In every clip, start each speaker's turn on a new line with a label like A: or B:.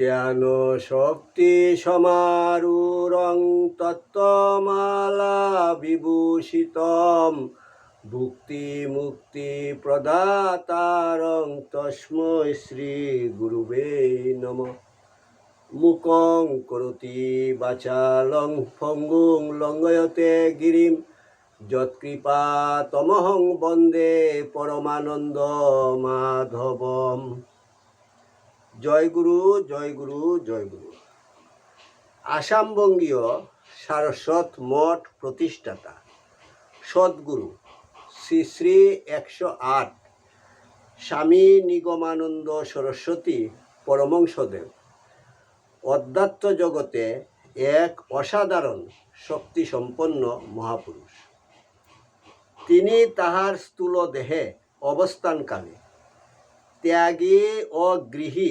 A: জ্ঞান শক্তি সমারুরং তত্ত্বমালা বিভূষিতম। ভুক্তি মুক্তি প্রদাতারং তস্মৈ শ্রী গুরুবে নম। মুকং করতি বাচালং ফঙ্গুং লঙ্গয়তে গিরিম। যৎকৃপা তমহং বন্দে পরমানন্দ মাধবম। জয় গুরু জয় গুরু জয় গুরু। আসামবঙ্গীয় সারস্বত মঠ প্রতিষ্ঠাতা সদ্গুরু শ্রী শ্রী একশো আট স্বামী নিগমানন্দ সরস্বতী পরমংসদেব। অধ্যাত্ম জগতে এক অসাধারণ শক্তিসম্পন্ন মহাপুরুষ। তিনি তাহার স্থূল দেহে অবস্থানকালে ত্যাগী ও গৃহী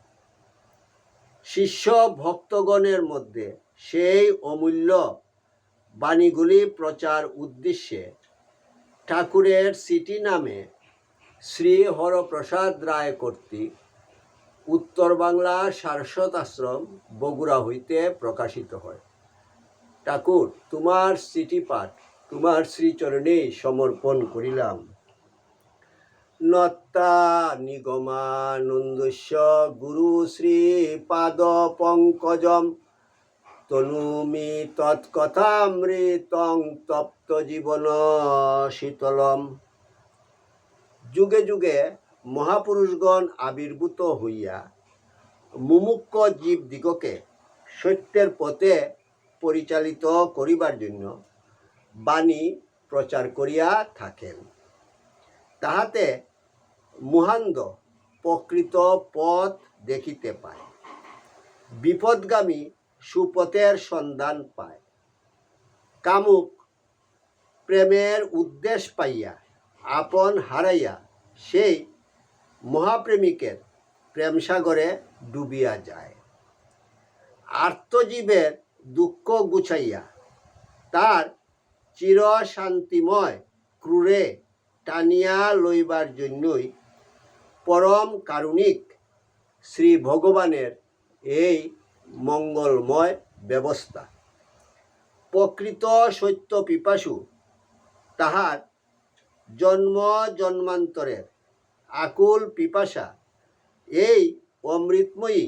A: শিষ্য ভক্তগণের মধ্যে সেই অমূল্য বাণীগুলি প্রচার উদ্দেশ্যে ঠাকুরের সিটি নামে শ্রী হরপ্রসাদ রায় কর্তৃক উত্তর বাংলা সারস্বত আশ্রম বগুড়া হইতে প্রকাশিত হয়। ঠাকুর, তোমার সিটি পাঠ, তোমার শ্রীচরণেই সমর্পণ করিলাম। নত্তা নিগমানন্দস্য গুরু শ্রী পাদ পঙ্কজম। তনুমি তৎকথামৃতং তপ্ত জীবন শীতলম। যুগে যুগে মহাপুরুষগণ আবির্ভূত হইয়া মুমুক্ষ জীবদিগকে সত্যের পথে পরিচালিত করিবার জন্য বাণী প্রচার করিয়া থাকেন। তাহাতে মুহান্দ প্রকৃত পথ দেখিতে পায়। বিপদগামী সুপথের সন্ধান পায়। কামুক প্রেমের উদ্দেশ্য পাইয়া, আপন হারাইয়া সেই মহাপ্রেমিকের প্রেমসাগরে ডুবিয়া যায়। আর্তজীবের দুঃখ গুছাইয়া, তার চির শান্তিময় ক্রূরে টানিয়া লইবার জন্যই পরম কারুণিক শ্রী ভগবানের এই মঙ্গলময় ব্যবস্থা। প্রকৃত সত্য পিপাসু তাহার জন্ম জন্মান্তরের আকুল পিপাসা এই অমৃতময়ী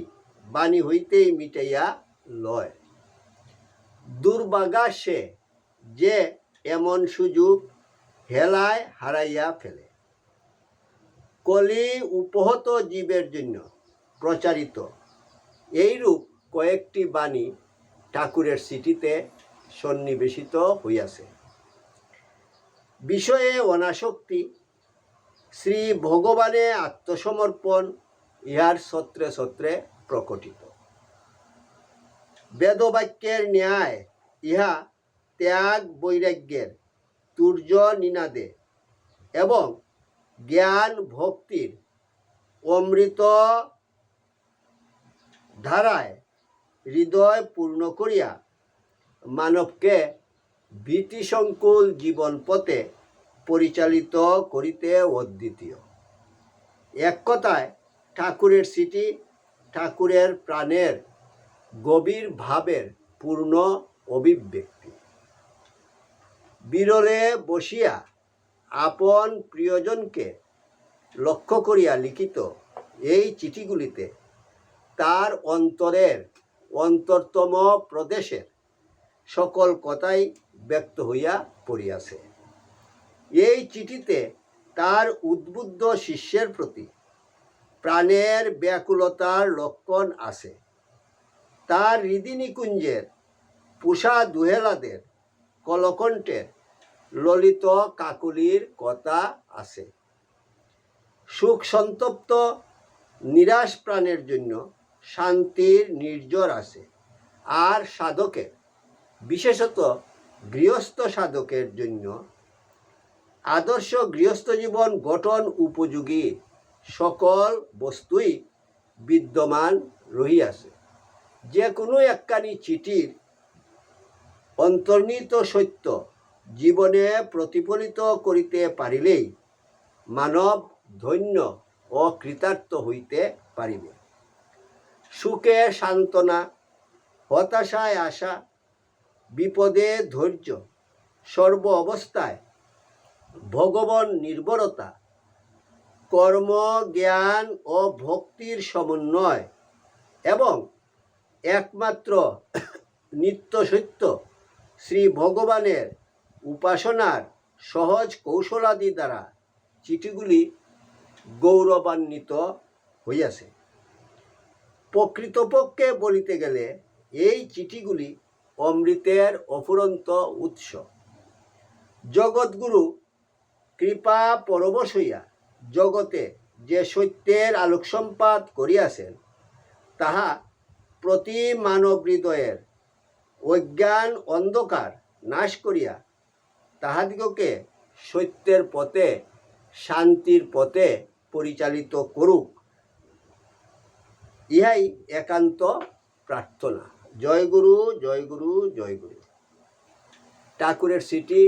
A: বাণী হইতেই মিটাইয়া লয়। দুর্বাগা সে যে এমন সুযোগ হেলায় হারাইয়া ফেলে। কলি উপহত জীবের জন্য প্রচারিত। এইরূপ কয়েকটি বাণী ঠাকুরের সিটিতে সন্নিবেশিত হইয়াছে। বিষয়ে অনাসক্তি, শ্রী ভগবানে আত্মসমর্পণ ইহার সত্রে সত্রে প্রকটিত। বেদবাক্যের ন্যায় ইহা ত্যাগ বৈরাগ্যের তুর্য নিনাদে এবং জ্ঞান ভক্তির অমৃত ধারায় হৃদয় পূর্ণ করিয়া মানবকে ভীতিসংকুল জীবন পথে পরিচালিত করিতে অদ্বিতীয়। এক কথায়, ঠাকুরের সিটি ঠাকুরের প্রাণের গভীর ভাবের পূর্ণ অভিব্যক্তি। বিরলে বসিয়া আপন প্রিয়জনকে লক্ষ্য করিয়া লিখিত এই চিঠিগুলিতে তার অন্তরের অন্তরতম প্রদেশের সকল কথাই ব্যক্ত হইয়া পড়িয়াছে। এই চিঠিতে তার উদ্বুদ্ধ শিষ্যের প্রতি প্রাণের ব্যাকুলতার লক্ষণ আছে। তার হৃদিনিকুঞ্জের পুষা দুহেলাদের কলকণ্ঠের ললিত কাকুলির কথা আছে। সুখ সন্তপ্ত, নিরাশ প্রাণের জন্য শান্তির নির্জর আছে। আর সাধকের, বিশেষত গৃহস্থ সাধকের জন্য আদর্শ গৃহস্থ জীবন গঠন উপযোগী সকল বস্তুই বিদ্যমান রহিয়াছে। যে কোনো একখানি চিঠির অন্তর্নিহিত সত্য জীবনে প্রতিফলিত করিতে পারিলেই মানব ধন্য ও কৃতার্থ হইতে পারিবে। সুখে সান্ত্বনা, হতাশায় আশা, বিপদে ধৈর্য, সর্ব অবস্থায় ভগবান নির্ভরতা কর্ম, জ্ঞান ও ভক্তির সমন্বয় এবং একমাত্র নিত্য সত্য শ্রী ভগবানের উপাসনার সহজ কৌশলাদি দ্বারা চিঠিগুলি গৌরবান্বিত হইয়াছে। প্রকৃতপক্ষে বলিতে গেলে এই চিঠিগুলি অমৃতের অফুরন্ত উৎস। জগৎগুরু কৃপা পরবশ হইয়া জগতে যে সত্যের আলোক আলোকসম্পাত করিয়াছেন, তাহা প্রতি মানব হৃদয়ের অজ্ঞান অন্ধকার নাশ করিয়া তাহাদিগকে সত্যের পথে, শান্তির পথে পরিচালিত করুক, ইহাই একান্ত প্রার্থনা। জয় গুরু জয় গুরু জয় গুরু। ঠাকুরের সিটি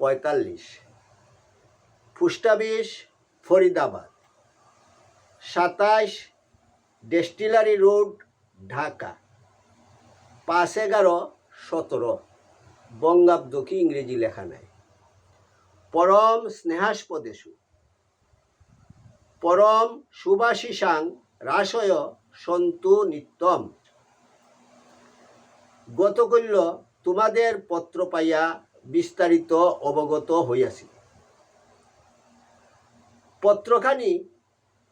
A: পঁয়তাল্লিশ। ফুস্টাবিশ ফরিদাবাদ। সাতাইশ, ডেস্টিলারি রোড, ঢাকা। পাঁচ এগারো, সতেরো। বঙ্গাব্দ কি ইংরেজি লেখা নাই। পরম স্নেহাস্পদেশু পরম সুভাষিসাং রাসয় সন্তু নিত্যম। গতকল্য তোমাদের পত্র পাইয়া বিস্তারিত অবগত হইয়াছি। পত্রখানি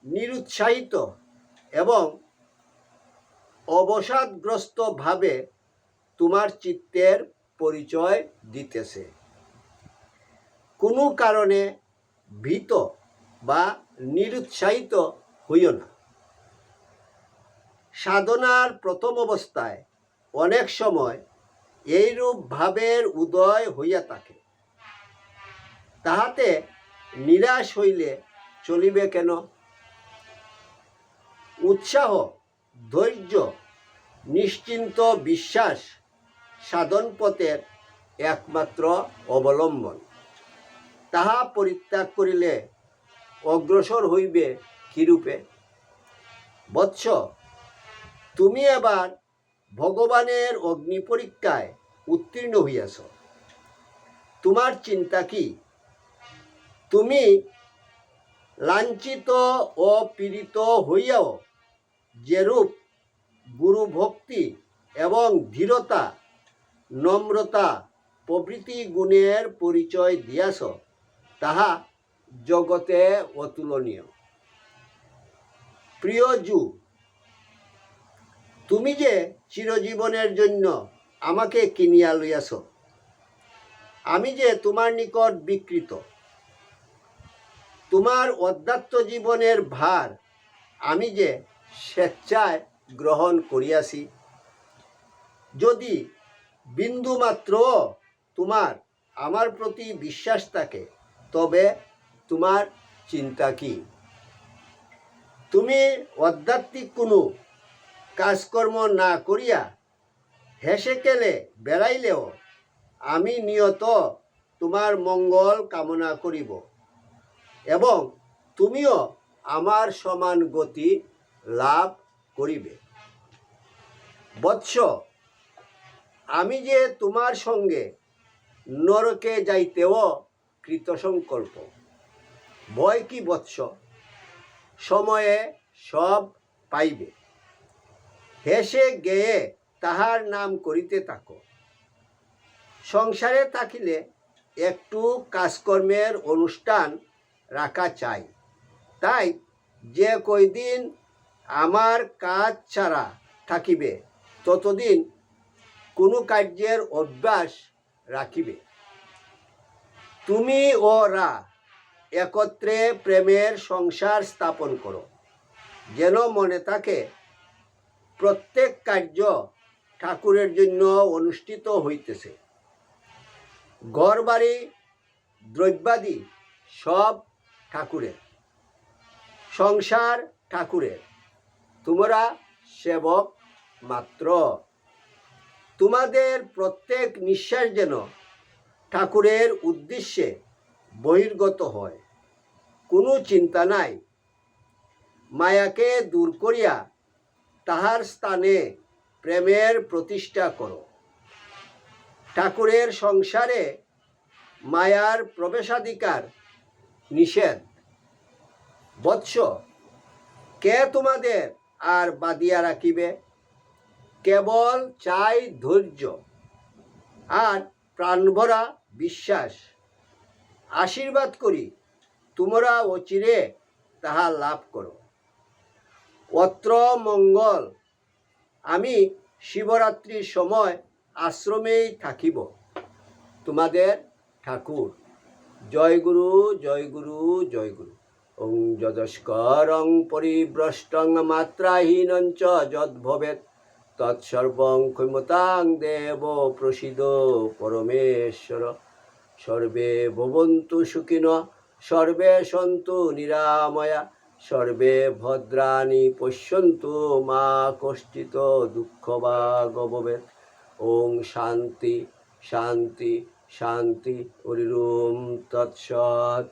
A: নিরুৎসাহিত এবং অবসাদগ্রস্তভাবে তোমার চিত্তের পরিচয় দিতেছে। কোনো কারণে ভীত বা নিরুৎসাহিত হইও না। সাধনার প্রথম অবস্থায় অনেক সময় এইরূপ ভাবের উদয় হইয়া থাকে। তাহাতে নিরাশ হইলে চলিবে কেন? উৎসাহ, ধৈর্য, নিশ্চিন্ত বিশ্বাস সাধন পথের একমাত্র অবলম্বন। তাহা পরিত্যাগ করিলে অগ্রসর হইবে কিরূপে? বৎস, তুমি এবার ভগবানের অগ্নি পরীক্ষায় উত্তীর্ণ হইয়াছ। তোমার চিন্তা কি? তুমি লাঞ্ছিত ও পীড়িত হইয়াও যেরূপ গুরু ভক্তি এবং ধীরতা, নম্রতা প্রভৃতি গুণের পরিচয় দিয়াছ, তাহা জগতে অতুলনীয়। প্রিয় জু, তুমি যে চিরজীবনের জন্য আমাকে কিনিয়া লইয়াছ, আমি যে তোমার নিকট বিকৃত, তোমার অধ্যাত্ম জীবনের ভার আমি যে স্বেচ্ছায় গ্রহণ করিয়াছি, যদি বিন্দুমাত্র তোমার, আমার প্রতি বিশ্বাস থাকে, তবে তোমার চিন্তা কি? তুমি আধ্যাত্মিক কোনো কাজকর্ম না করিয়া হেসে কেলে বেড়াইলেও আমি নিয়ত তোমার মঙ্গল কামনা করিব এবং তুমিও আমার সমান গতি লাভ করিবে। বৎস, আমি যে তোমার সঙ্গে নরকে যাইতেও কৃতসংকল্প। ভয় কি বৎস? সময়ে সব পাইবে। হেসে গেয়ে তাহার নাম করিতে থাকো। সংসারে থাকিলে একটু কাজকর্মের অনুষ্ঠান রাখা চাই। তাই যে কয়দিন আমার কাজ ছাড়া থাকিবে, ততদিন কোনো কার্যের অভ্যাস রাখিবে। তুমি ও রা একত্রে প্রেমের সংসার স্থাপন করো। যেন মনে থাকে, প্রত্যেক কার্য ঠাকুরের জন্য অনুষ্ঠিত হইতেছে। ঘরবাড়ি, দ্রব্যাদি সব ঠাকুরের। সংসার ঠাকুরের। তোমরা সেবক মাত্র। তোমাদের প্রত্যেক নিঃশ্বাস যেন ঠাকুরের উদ্দেশ্যে বহির্গত হয়। কোনো চিন্তা নাই। মায়াকে দূর করিয়া তাহার স্থানে প্রেমের প্রতিষ্ঠা করো। ঠাকুরের সংসারে মায়ার প্রবেশাধিকার নিষেধ। বৎস, কে তোমাদের আর বাদিয়া রাখিবে? কেবল চাই ধৈর্য আর প্রাণভরা বিশ্বাস। আশীর্বাদ করি, তোমরা অচিরে তাহা লাভ করো। অত্র মঙ্গল, আমি শিবরাত্রির সময় আশ্রমেই থাকিব। তোমাদের ঠাকুর। জয় গুরু জয় গুরু জয় গুরু। ওং যদস্করং পরিভ্রষ্টং মাত্রাহীনং চ যদ্ভবেৎ। তৎসর্বং ক্ষমতাং দেব প্রসিদ পরমেশ্বর। সর্বে ভবন্তু সুখিন, সর্বে সন্তু নিরাময়া, সর্বে ভদ্রাণী পশ্যন্তু মা কষ্টিত দুঃখ বা গবেদ ওং শান্তি শান্তি শান্তি হরিম তৎসৎ।